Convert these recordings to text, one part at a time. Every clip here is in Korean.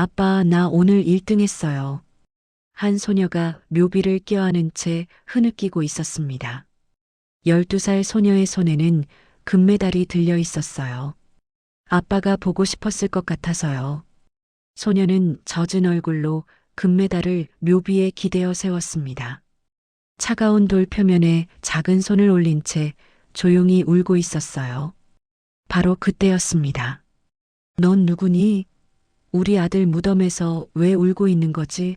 아빠, 나 오늘 1등 했어요. 한 소녀가 묘비를 껴안은 채 흐느끼고 있었습니다. 12살 소녀의 손에는 금메달이 들려 있었어요. 아빠가 보고 싶었을 것 같아서요. 소녀는 젖은 얼굴로 금메달을 묘비에 기대어 세웠습니다. 차가운 돌 표면에 작은 손을 올린 채 조용히 울고 있었어요. 바로 그때였습니다. 넌 누구니? 우리 아들 무덤에서 왜 울고 있는 거지?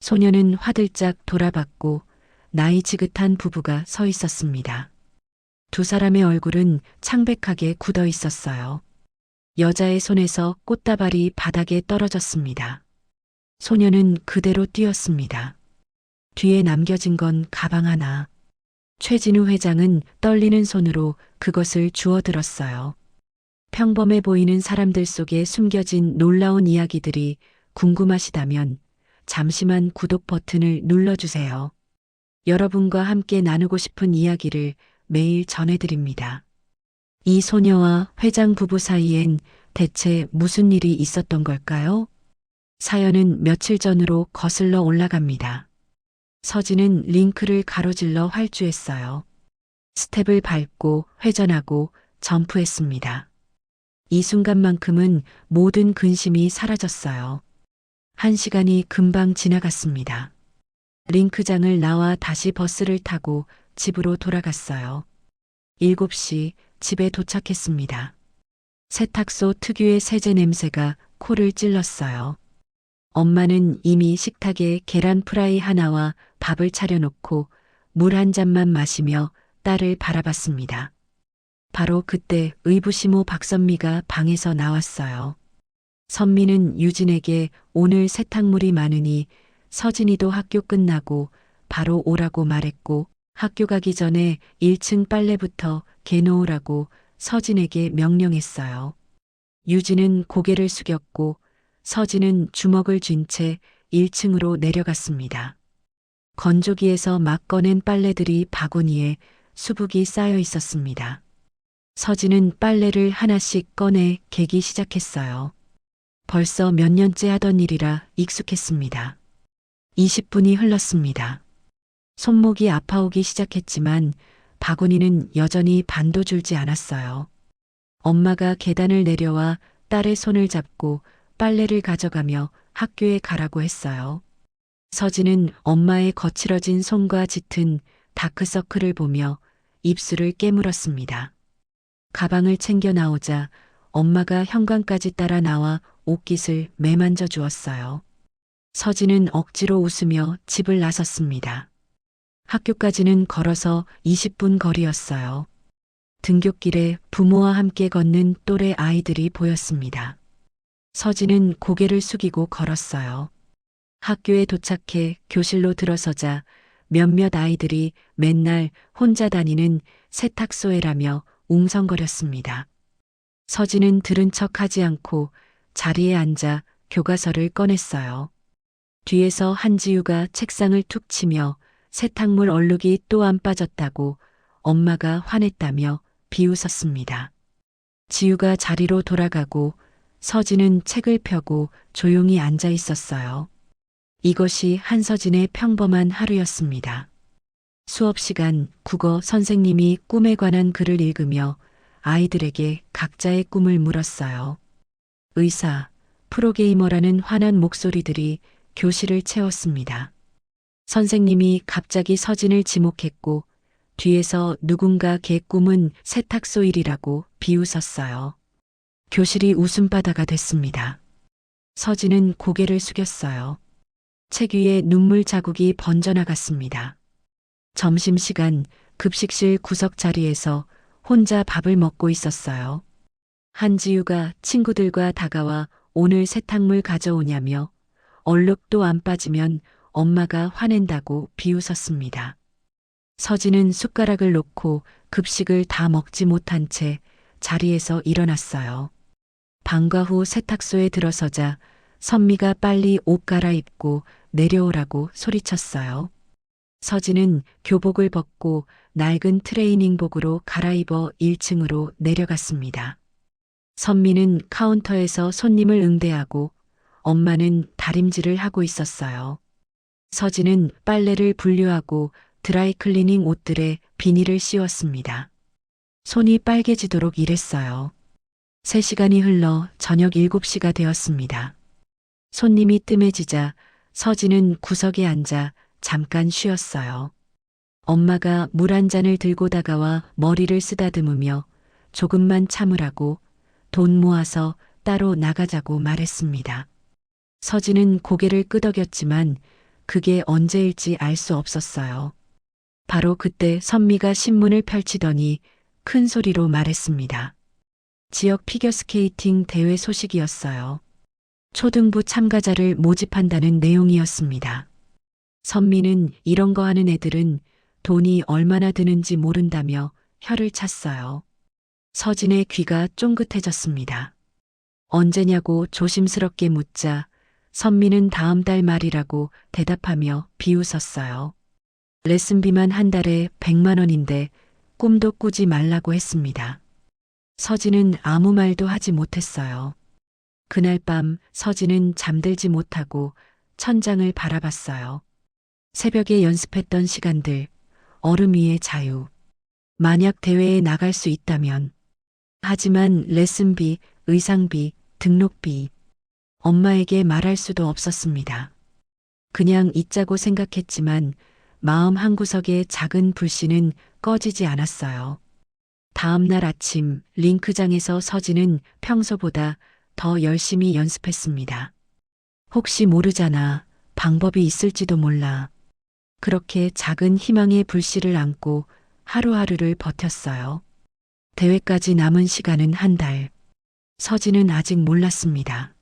소녀는 화들짝 돌아봤고 나이 지긋한 부부가 서 있었습니다. 두 사람의 얼굴은 창백하게 굳어 있었어요. 여자의 손에서 꽃다발이 바닥에 떨어졌습니다. 소녀는 그대로 뛰었습니다. 뒤에 남겨진 건 가방 하나. 최진우 회장은 떨리는 손으로 그것을 주워 들었어요. 평범해 보이는 사람들 속에 숨겨진 놀라운 이야기들이 궁금하시다면 잠시만 구독 버튼을 눌러주세요. 여러분과 함께 나누고 싶은 이야기를 매일 전해드립니다. 이 소녀와 회장 부부 사이엔 대체 무슨 일이 있었던 걸까요? 사연은 며칠 전으로 거슬러 올라갑니다. 서진은 링크를 가로질러 활주했어요. 스텝을 밟고 회전하고 점프했습니다. 이 순간만큼은 모든 근심이 사라졌어요. 한 시간이 금방 지나갔습니다. 링크장을 나와 다시 버스를 타고 집으로 돌아갔어요. 7시 집에 도착했습니다. 세탁소 특유의 세제 냄새가 코를 찔렀어요. 엄마는 이미 식탁에 계란 프라이 하나와 밥을 차려놓고 물 한 잔만 마시며 딸을 바라봤습니다. 바로 그때 의부시모 박선미가 방에서 나왔어요. 선미는 유진에게 오늘 세탁물이 많으니 서진이도 학교 끝나고 바로 오라고 말했고 학교 가기 전에 1층 빨래부터 개놓으라고 서진에게 명령했어요. 유진은 고개를 숙였고 서진은 주먹을 쥔 채 1층으로 내려갔습니다. 건조기에서 막 꺼낸 빨래들이 바구니에 수북이 쌓여 있었습니다. 서진은 빨래를 하나씩 꺼내 개기 시작했어요. 벌써 몇 년째 하던 일이라 익숙했습니다. 20분이 흘렀습니다. 손목이 아파오기 시작했지만 바구니는 여전히 반도 줄지 않았어요. 엄마가 계단을 내려와 딸의 손을 잡고 빨래를 가져가며 학교에 가라고 했어요. 서진은 엄마의 거칠어진 손과 짙은 다크서클을 보며 입술을 깨물었습니다. 가방을 챙겨 나오자 엄마가 현관까지 따라 나와 옷깃을 매만져 주었어요. 서진은 억지로 웃으며 집을 나섰습니다. 학교까지는 걸어서 20분 거리였어요. 등굣길에 부모와 함께 걷는 또래 아이들이 보였습니다. 서진은 고개를 숙이고 걸었어요. 학교에 도착해 교실로 들어서자 몇몇 아이들이 맨날 혼자 다니는 세탁소에라며 웅성거렸습니다. 서진은 들은 척 하지 않고 자리에 앉아 교과서를 꺼냈어요. 뒤에서 한지우가 책상을 툭 치며 세탁물 얼룩이 또 안 빠졌다고 엄마가 화냈다며 비웃었습니다. 지우가 자리로 돌아가고 서진은 책을 펴고 조용히 앉아 있었어요. 이것이 한서진의 평범한 하루였습니다. 수업 시간 국어 선생님이 꿈에 관한 글을 읽으며 아이들에게 각자의 꿈을 물었어요. 의사, 프로게이머라는 환한 목소리들이 교실을 채웠습니다. 선생님이 갑자기 서진을 지목했고 뒤에서 누군가 걔 꿈은 세탁소 일이라고 비웃었어요. 교실이 웃음바다가 됐습니다. 서진은 고개를 숙였어요. 책 위에 눈물 자국이 번져나갔습니다. 점심시간 급식실 구석 자리에서 혼자 밥을 먹고 있었어요. 한지우가 친구들과 다가와 오늘 세탁물 가져오냐며 얼룩도 안 빠지면 엄마가 화낸다고 비웃었습니다. 서진은 숟가락을 놓고 급식을 다 먹지 못한 채 자리에서 일어났어요. 방과 후 세탁소에 들어서자 선미가 빨리 옷 갈아입고 내려오라고 소리쳤어요. 서진은 교복을 벗고 낡은 트레이닝복으로 갈아입어 1층으로 내려갔습니다. 선미는 카운터에서 손님을 응대하고 엄마는 다림질을 하고 있었어요. 서진은 빨래를 분류하고 드라이클리닝 옷들에 비닐을 씌웠습니다. 손이 빨개지도록 일했어요. 3시간이 흘러 저녁 7시가 되었습니다. 손님이 뜸해지자 서진은 구석에 앉아 잠깐 쉬었어요. 엄마가 물 한 잔을 들고 다가와 머리를 쓰다듬으며 조금만 참으라고 돈 모아서 따로 나가자고 말했습니다. 서진은 고개를 끄덕였지만 그게 언제일지 알 수 없었어요. 바로 그때 선미가 신문을 펼치더니 큰 소리로 말했습니다. 지역 피겨스케이팅 대회 소식이었어요. 초등부 참가자를 모집한다는 내용이었습니다. 선미는 이런 거 하는 애들은 돈이 얼마나 드는지 모른다며 혀를 찼어요. 서진의 귀가 쫑긋해졌습니다. 언제냐고 조심스럽게 묻자 선미는 다음 달 말이라고 대답하며 비웃었어요. 레슨비만 한 달에 100만 원인데 꿈도 꾸지 말라고 했습니다. 서진은 아무 말도 하지 못했어요. 그날 밤 서진은 잠들지 못하고 천장을 바라봤어요. 새벽에 연습했던 시간들, 얼음 위의 자유. 만약 대회에 나갈 수 있다면. 하지만 레슨비, 의상비, 등록비. 엄마에게 말할 수도 없었습니다. 그냥 잊자고 생각했지만 마음 한구석의 작은 불씨는 꺼지지 않았어요. 다음 날 아침 링크장에서 서진은 평소보다 더 열심히 연습했습니다. 혹시 모르잖아. 방법이 있을지도 몰라. 그렇게 작은 희망의 불씨를 안고 하루하루를 버텼어요. 대회까지 남은 시간은 한 달. 서진은 아직 몰랐습니다.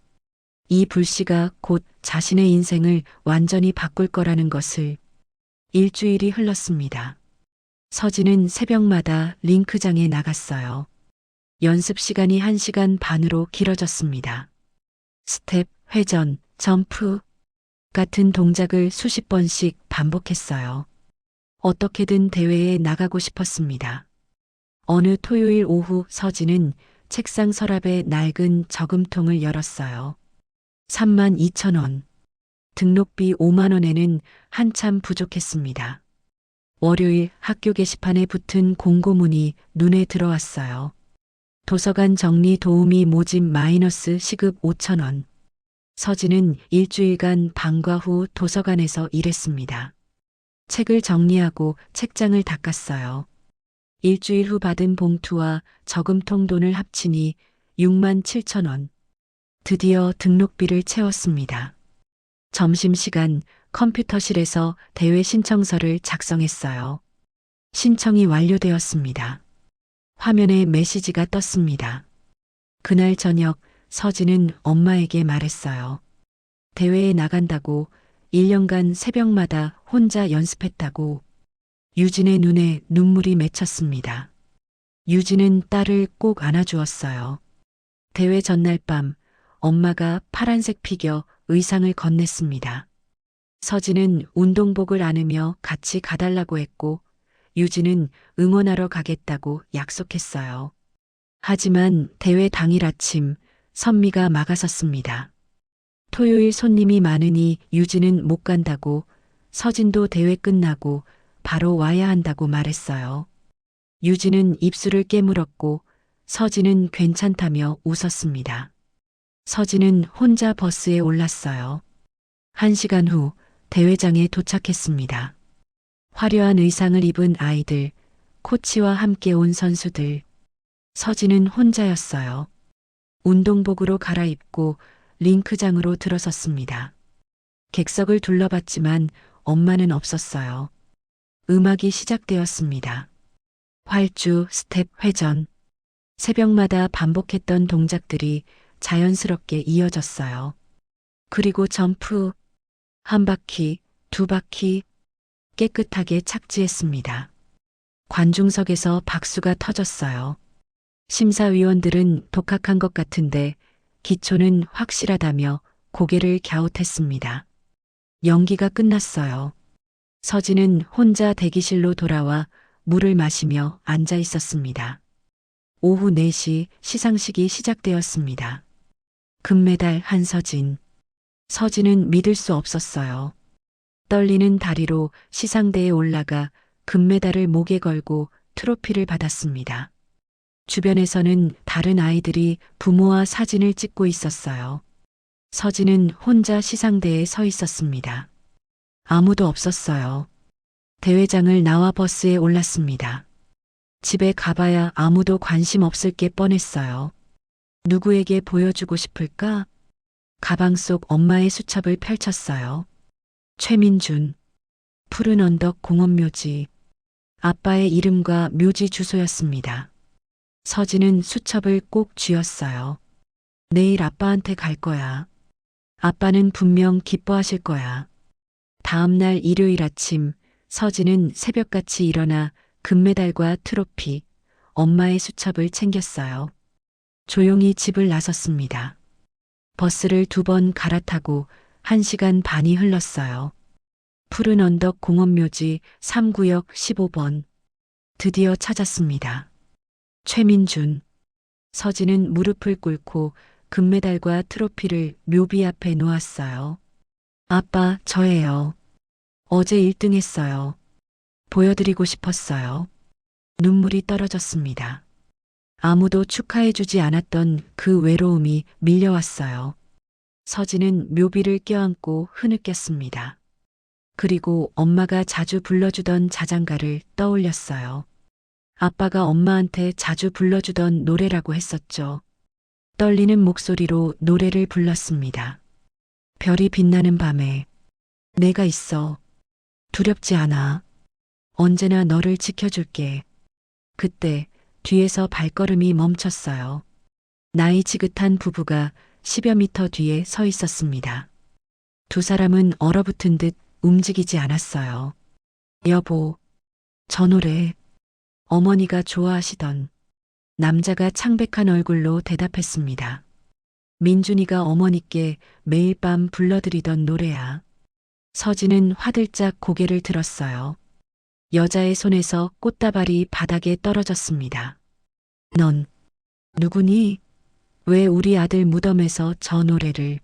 이 불씨가 곧 자신의 인생을 완전히 바꿀 거라는 것을 일주일이 흘렀습니다. 서진은 새벽마다 링크장에 나갔어요. 연습 시간이 1시간 반으로 길어졌습니다. 스텝, 회전, 점프 같은 동작을 수십 번씩 반복했어요. 어떻게든 대회에 나가고 싶었습니다. 어느 토요일 오후 서진은 책상 서랍에 낡은 저금통을 열었어요. 3만 2천 원. 등록비 5만 원에는 한참 부족했습니다. 월요일 학교 게시판에 붙은 공고문이 눈에 들어왔어요. 도서관 정리 도우미 모집 마이너스 시급 5천 원. 서진은 일주일간 방과 후 도서관에서 일했습니다. 책을 정리하고 책장을 닦았어요. 일주일 후 받은 봉투와 저금통 돈을 합치니 6만 7천 원. 드디어 등록비를 채웠습니다. 점심시간 컴퓨터실에서 대회 신청서를 작성했어요. 신청이 완료되었습니다. 화면에 메시지가 떴습니다. 그날 저녁 서진은 엄마에게 말했어요. 대회에 나간다고 1년간 새벽마다 혼자 연습했다고 유진의 눈에 눈물이 맺혔습니다. 유진은 딸을 꼭 안아주었어요. 대회 전날 밤 엄마가 파란색 피겨 의상을 건넸습니다. 서진은 운동복을 안으며 같이 가달라고 했고 유진은 응원하러 가겠다고 약속했어요. 하지만 대회 당일 아침 선미가 막아섰습니다. 토요일 손님이 많으니 유진은 못 간다고 서진도 대회 끝나고 바로 와야 한다고 말했어요. 유진은 입술을 깨물었고 서진은 괜찮다며 웃었습니다. 서진은 혼자 버스에 올랐어요. 한 시간 후 대회장에 도착했습니다. 화려한 의상을 입은 아이들, 코치와 함께 온 선수들. 서진은 혼자였어요. 운동복으로 갈아입고 링크장으로 들어섰습니다. 객석을 둘러봤지만 엄마는 없었어요. 음악이 시작되었습니다. 활주, 스텝, 회전. 새벽마다 반복했던 동작들이 자연스럽게 이어졌어요. 그리고 점프, 한 바퀴, 두 바퀴, 깨끗하게 착지했습니다. 관중석에서 박수가 터졌어요. 심사위원들은 독학한 것 같은데 기초는 확실하다며 고개를 갸웃했습니다. 연기가 끝났어요. 서진은 혼자 대기실로 돌아와 물을 마시며 앉아 있었습니다. 오후 4시 시상식이 시작되었습니다. 금메달 한서진, 서진은 믿을 수 없었어요. 떨리는 다리로 시상대에 올라가 금메달을 목에 걸고 트로피를 받았습니다. 주변에서는 다른 아이들이 부모와 사진을 찍고 있었어요. 서진은 혼자 시상대에 서 있었습니다. 아무도 없었어요. 대회장을 나와 버스에 올랐습니다. 집에 가봐야 아무도 관심 없을 게 뻔했어요. 누구에게 보여주고 싶을까? 가방 속 엄마의 수첩을 펼쳤어요. 최민준. 푸른 언덕 공원묘지. 아빠의 이름과 묘지 주소였습니다. 서진은 수첩을 꼭 쥐었어요. 내일 아빠한테 갈 거야. 아빠는 분명 기뻐하실 거야. 다음 날 일요일 아침, 서진은 새벽같이 일어나 금메달과 트로피, 엄마의 수첩을 챙겼어요. 조용히 집을 나섰습니다. 버스를 두 번 갈아타고 한 시간 반이 흘렀어요. 푸른 언덕 공원묘지 3구역 15번. 드디어 찾았습니다. 최민준. 서진은 무릎을 꿇고 금메달과 트로피를 묘비 앞에 놓았어요. 아빠, 저예요. 어제 1등 했어요. 보여드리고 싶었어요. 눈물이 떨어졌습니다. 아무도 축하해주지 않았던 그 외로움이 밀려왔어요. 서진은 묘비를 껴안고 흐느꼈습니다. 그리고 엄마가 자주 불러주던 자장가를 떠올렸어요. 아빠가 엄마한테 자주 불러주던 노래라고 했었죠. 떨리는 목소리로 노래를 불렀습니다. 별이 빛나는 밤에 내가 있어. 두렵지 않아. 언제나 너를 지켜줄게. 그때 뒤에서 발걸음이 멈췄어요. 나이 지긋한 부부가 10여 미터 뒤에 서 있었습니다. 두 사람은 얼어붙은 듯 움직이지 않았어요. 여보, 저 노래 어머니가 좋아하시던 남자가 창백한 얼굴로 대답했습니다. 민준이가 어머니께 매일 밤 불러드리던 노래야. 서진은 화들짝 고개를 들었어요. 여자의 손에서 꽃다발이 바닥에 떨어졌습니다. 넌 누구니? 왜 우리 아들 무덤에서 저 노래를?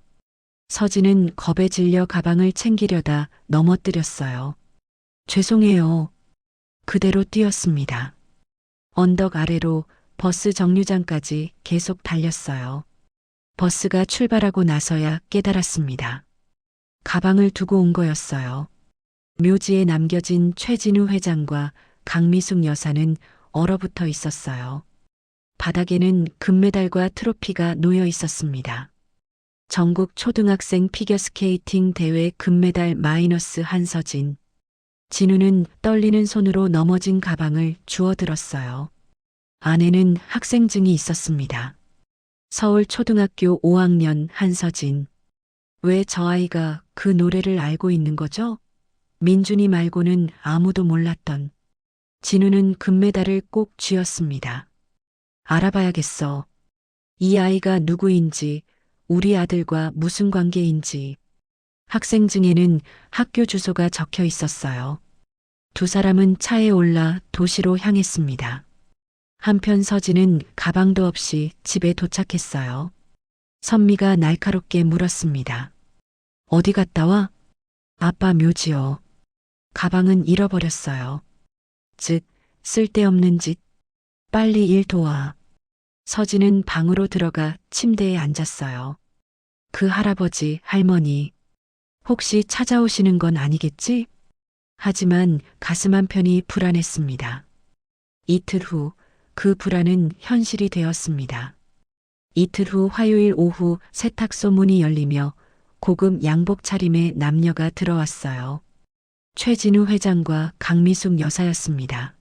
서진은 겁에 질려 가방을 챙기려다 넘어뜨렸어요. 죄송해요. 그대로 뛰었습니다. 언덕 아래로 버스 정류장까지 계속 달렸어요. 버스가 출발하고 나서야 깨달았습니다. 가방을 두고 온 거였어요. 묘지에 남겨진 최진우 회장과 강미숙 여사는 얼어붙어 있었어요. 바닥에는 금메달과 트로피가 놓여 있었습니다. 전국 초등학생 피겨스케이팅 대회 금메달 마이너스 한서진. 진우는 떨리는 손으로 넘어진 가방을 주워 들었어요. 안에는 학생증이 있었습니다. 서울 초등학교 5학년 한서진. 왜 저 아이가 그 노래를 알고 있는 거죠? 민준이 말고는 아무도 몰랐던. 진우는 금메달을 꼭 쥐었습니다. 알아봐야겠어. 이 아이가 누구인지, 우리 아들과 무슨 관계인지. 학생 증에는 학교 주소가 적혀 있었어요. 두 사람은 차에 올라 도시로 향했습니다. 한편 서진은 가방도 없이 집에 도착했어요. 선미가 날카롭게 물었습니다. 어디 갔다 와? 아빠 묘지요. 가방은 잃어버렸어요. 즉, 쓸데없는 짓. 빨리 일 도와. 서진은 방으로 들어가 침대에 앉았어요. 그 할아버지, 할머니. 혹시 찾아오시는 건 아니겠지? 하지만 가슴 한편이 불안했습니다. 이틀 후 그 불안은 현실이 되었습니다. 이틀 후 화요일 오후 세탁소 문이 열리며 고급 양복 차림의 남녀가 들어왔어요. 최진우 회장과 강미숙 여사였습니다.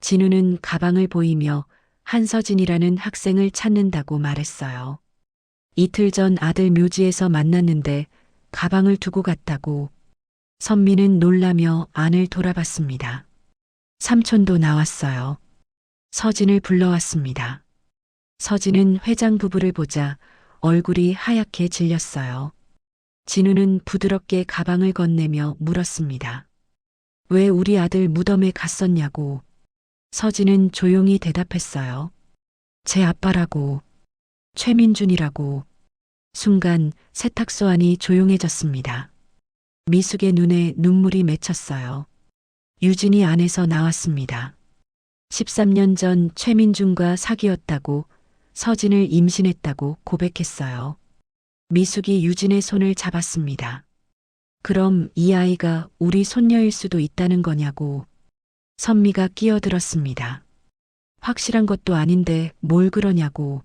진우는 가방을 보이며 한서진이라는 학생을 찾는다고 말했어요. 이틀 전 아들 묘지에서 만났는데 가방을 두고 갔다고 선미는 놀라며 안을 돌아봤습니다. 삼촌도 나왔어요. 서진을 불러왔습니다. 서진은 회장 부부를 보자 얼굴이 하얗게 질렸어요. 진우는 부드럽게 가방을 건네며 물었습니다. 왜 우리 아들 무덤에 갔었냐고. 서진은 조용히 대답했어요. 제 아빠라고. 최민준이라고. 순간 세탁소 안이 조용해졌습니다. 미숙의 눈에 눈물이 맺혔어요. 유진이 안에서 나왔습니다. 13년 전 최민준과 사귀었다고 서진을 임신했다고 고백했어요. 미숙이 유진의 손을 잡았습니다. 그럼 이 아이가 우리 손녀일 수도 있다는 거냐고 선미가 끼어들었습니다. 확실한 것도 아닌데 뭘 그러냐고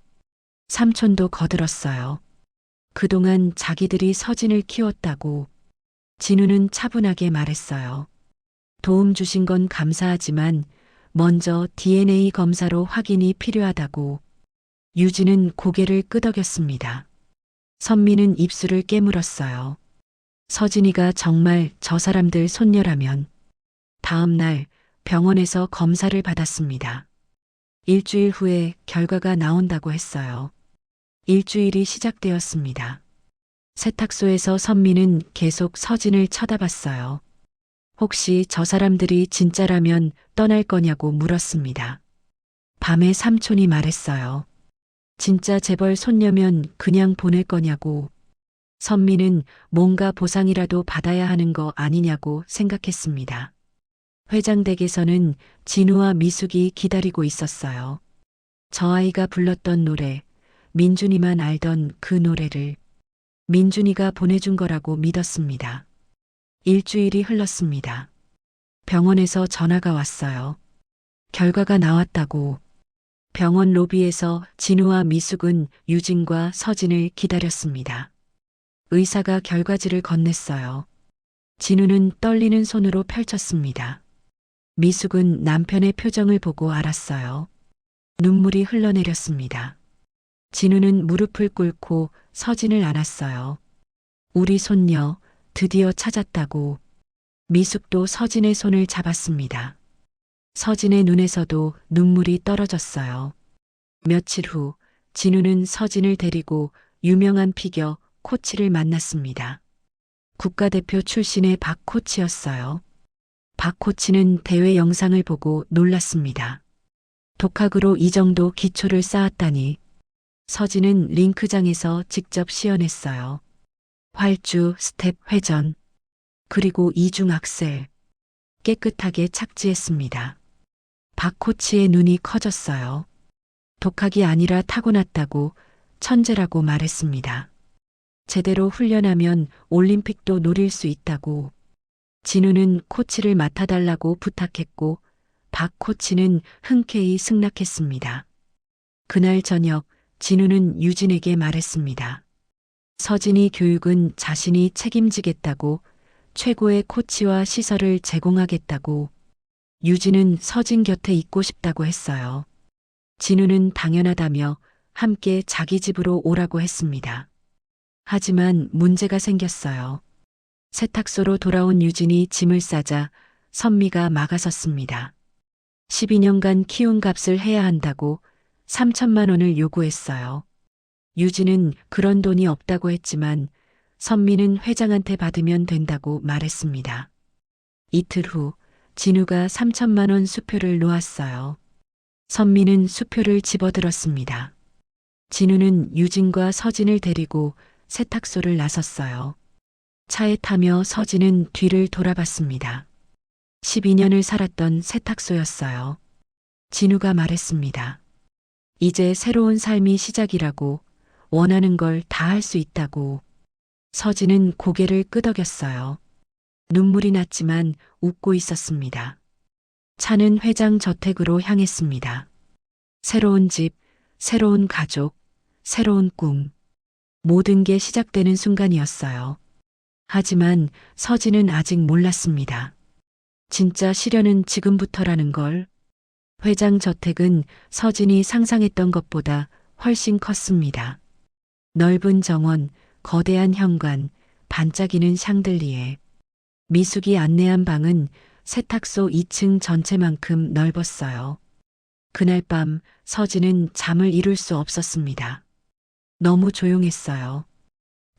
삼촌도 거들었어요. 그동안 자기들이 서진을 키웠다고 진우는 차분하게 말했어요. 도움 주신 건 감사하지만 먼저 DNA 검사로 확인이 필요하다고 유진은 고개를 끄덕였습니다. 선미는 입술을 깨물었어요. 서진이가 정말 저 사람들 손녀라면 다음 날 병원에서 검사를 받았습니다. 일주일 후에 결과가 나온다고 했어요. 일주일이 시작되었습니다. 세탁소에서 선미는 계속 서진을 쳐다봤어요. 혹시 저 사람들이 진짜라면 떠날 거냐고 물었습니다. 밤에 삼촌이 말했어요. 진짜 재벌 손녀면 그냥 보낼 거냐고. 선미는 뭔가 보상이라도 받아야 하는 거 아니냐고 생각했습니다. 회장 댁에서는 진우와 미숙이 기다리고 있었어요. 저 아이가 불렀던 노래, 민준이만 알던 그 노래를 민준이가 보내준 거라고 믿었습니다. 일주일이 흘렀습니다. 병원에서 전화가 왔어요. 결과가 나왔다고. 병원 로비에서 진우와 미숙은 유진과 서진을 기다렸습니다. 의사가 결과지를 건넸어요. 진우는 떨리는 손으로 펼쳤습니다. 미숙은 남편의 표정을 보고 알았어요. 눈물이 흘러내렸습니다. 진우는 무릎을 꿇고 서진을 안았어요. 우리 손녀 드디어 찾았다고. 미숙도 서진의 손을 잡았습니다. 서진의 눈에서도 눈물이 떨어졌어요. 며칠 후 진우는 서진을 데리고 유명한 피겨 코치를 만났습니다. 국가대표 출신의 박 코치였어요. 박 코치는 대회 영상을 보고 놀랐습니다. 독학으로 이 정도 기초를 쌓았다니. 서진은 링크장에서 직접 시연했어요. 활주, 스텝, 회전, 그리고 이중 악셀. 깨끗하게 착지했습니다. 박 코치의 눈이 커졌어요. 독학이 아니라 타고났다고 천재라고 말했습니다. 제대로 훈련하면 올림픽도 노릴 수 있다고. 진우는 코치를 맡아달라고 부탁했고 박 코치는 흔쾌히 승낙했습니다. 그날 저녁 진우는 유진에게 말했습니다. 서진이 교육은 자신이 책임지겠다고 최고의 코치와 시설을 제공하겠다고 유진은 서진 곁에 있고 싶다고 했어요. 진우는 당연하다며 함께 자기 집으로 오라고 했습니다. 하지만 문제가 생겼어요. 세탁소로 돌아온 유진이 짐을 싸자 선미가 막아섰습니다. 12년간 키운 값을 해야 한다고 3천만 원을 요구했어요. 유진은 그런 돈이 없다고 했지만 선미는 회장한테 받으면 된다고 말했습니다. 이틀 후 진우가 3천만 원 수표를 놓았어요. 선미는 수표를 집어들었습니다. 진우는 유진과 서진을 데리고 세탁소를 나섰어요. 차에 타며 서진은 뒤를 돌아봤습니다. 12년을 살았던 세탁소였어요. 진우가 말했습니다. 이제 새로운 삶이 시작이라고 원하는 걸 다 할 수 있다고. 서진은 고개를 끄덕였어요. 눈물이 났지만 웃고 있었습니다. 차는 회장 저택으로 향했습니다. 새로운 집, 새로운 가족, 새로운 꿈. 모든 게 시작되는 순간이었어요. 하지만 서진은 아직 몰랐습니다. 진짜 시련은 지금부터라는 걸. 회장 저택은 서진이 상상했던 것보다 훨씬 컸습니다. 넓은 정원, 거대한 현관, 반짝이는 샹들리에. 미숙이 안내한 방은 세탁소 2층 전체만큼 넓었어요. 그날 밤 서진은 잠을 이룰 수 없었습니다. 너무 조용했어요.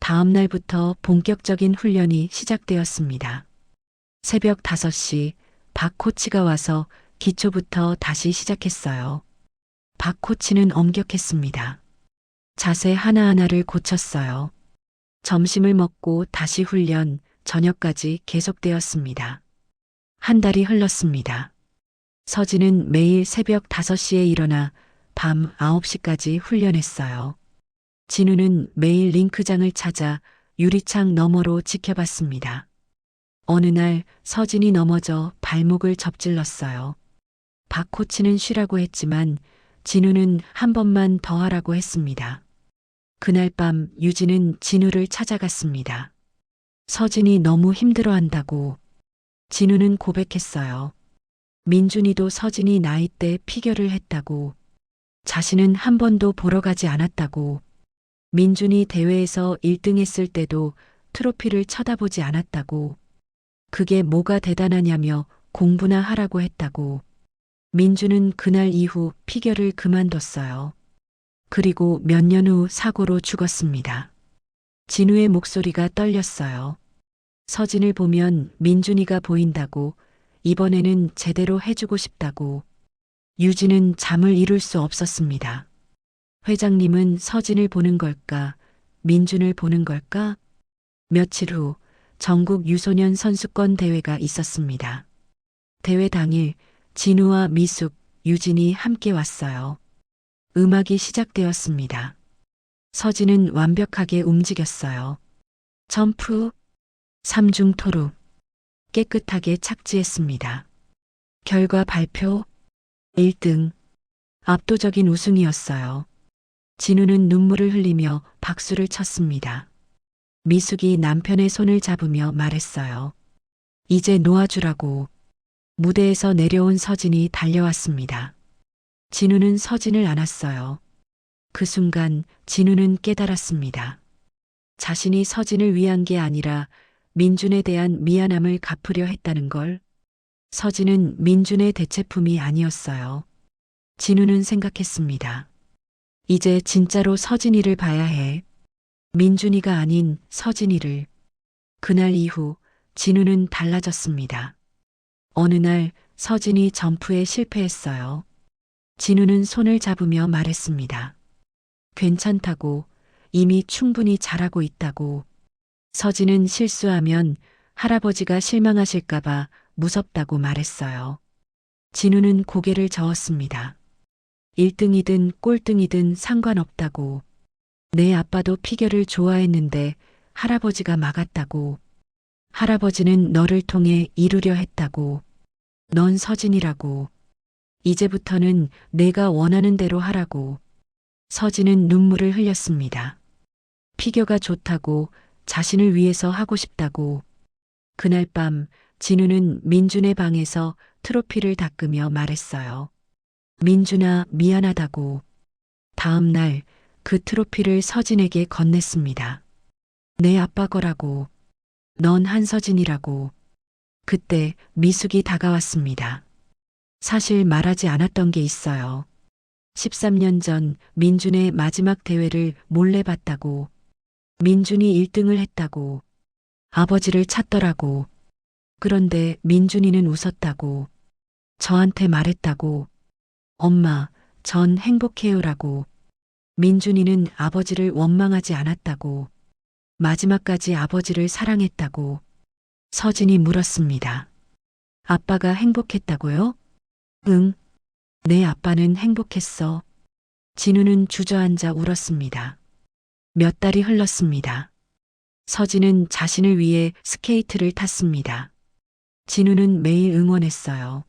다음 날부터 본격적인 훈련이 시작되었습니다. 새벽 5시 박 코치가 와서 기초부터 다시 시작했어요. 박 코치는 엄격했습니다. 자세 하나하나를 고쳤어요. 점심을 먹고 다시 훈련, 저녁까지 계속되었습니다. 한 달이 흘렀습니다. 서진은 매일 새벽 5시에 일어나 밤 9시까지 훈련했어요. 진우는 매일 링크장을 찾아 유리창 너머로 지켜봤습니다. 어느 날 서진이 넘어져 발목을 접질렀어요. 박 코치는 쉬라고 했지만 진우는 한 번만 더 하라고 했습니다. 그날 밤 유진은 진우를 찾아갔습니다. 서진이 너무 힘들어 한다고 진우는 고백했어요. 민준이도 서진이 나이 때 피겨를 했다고 자신은 한 번도 보러 가지 않았다고 민준이 대회에서 1등 했을 때도 트로피를 쳐다보지 않았다고 그게 뭐가 대단하냐며 공부나 하라고 했다고 민준은 그날 이후 피겨를 그만뒀어요. 그리고 몇 년 후 사고로 죽었습니다. 진우의 목소리가 떨렸어요. 서진을 보면 민준이가 보인다고 이번에는 제대로 해주고 싶다고 유진은 잠을 이룰 수 없었습니다. 회장님은 서진을 보는 걸까? 민준을 보는 걸까? 며칠 후 전국 유소년 선수권 대회가 있었습니다. 대회 당일 진우와 미숙, 유진이 함께 왔어요. 음악이 시작되었습니다. 서진은 완벽하게 움직였어요. 점프, 삼중 토루, 깨끗하게 착지했습니다. 결과 발표 1등. 압도적인 우승이었어요. 진우는 눈물을 흘리며 박수를 쳤습니다. 미숙이 남편의 손을 잡으며 말했어요. 이제 놓아주라고. 무대에서 내려온 서진이 달려왔습니다. 진우는 서진을 안았어요. 그 순간 진우는 깨달았습니다. 자신이 서진을 위한 게 아니라 민준에 대한 미안함을 갚으려 했다는 걸. 서진은 민준의 대체품이 아니었어요. 진우는 생각했습니다. 이제 진짜로 서진이를 봐야 해. 민준이가 아닌 서진이를. 그날 이후 진우는 달라졌습니다. 어느 날 서진이 점프에 실패했어요. 진우는 손을 잡으며 말했습니다. 괜찮다고 이미 충분히 잘하고 있다고. 서진은 실수하면 할아버지가 실망하실까봐 무섭다고 말했어요. 진우는 고개를 저었습니다. 1등이든 꼴등이든 상관없다고. 내 아빠도 피겨를 좋아했는데 할아버지가 막았다고. 할아버지는 너를 통해 이루려 했다고. 넌 서진이라고. 이제부터는 내가 원하는 대로 하라고. 서진은 눈물을 흘렸습니다. 피겨가 좋다고 자신을 위해서 하고 싶다고. 그날 밤 진우는 민준의 방에서 트로피를 닦으며 말했어요. 민준아, 미안하다고. 다음 날 그 트로피를 서진에게 건넸습니다. 내 아빠 거라고. 넌 한서진이라고. 그때 미숙이 다가왔습니다. 사실 말하지 않았던 게 있어요. 13년 전 민준의 마지막 대회를 몰래 봤다고. 민준이 1등을 했다고. 아버지를 찾더라고. 그런데 민준이는 웃었다고. 저한테 말했다고. 엄마, 전 행복해요라고. 민준이는 아버지를 원망하지 않았다고. 마지막까지 아버지를 사랑했다고. 서진이 물었습니다. 아빠가 행복했다고요? 응. 내 아빠는 행복했어. 진우는 주저앉아 울었습니다. 몇 달이 흘렀습니다. 서진은 자신을 위해 스케이트를 탔습니다. 진우는 매일 응원했어요.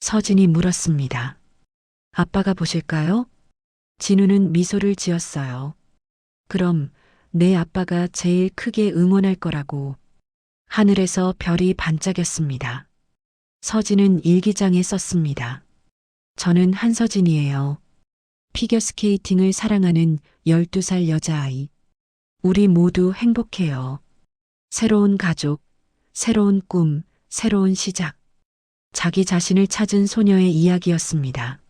서진이 물었습니다. 아빠가 보실까요? 진우는 미소를 지었어요. 그럼 내 아빠가 제일 크게 응원할 거라고. 하늘에서 별이 반짝였습니다. 서진은 일기장에 썼습니다. 저는 한서진이에요. 피겨스케이팅을 사랑하는 12살 여자아이. 우리 모두 행복해요. 새로운 가족, 새로운 꿈, 새로운 시작. 자기 자신을 찾은 소녀의 이야기였습니다.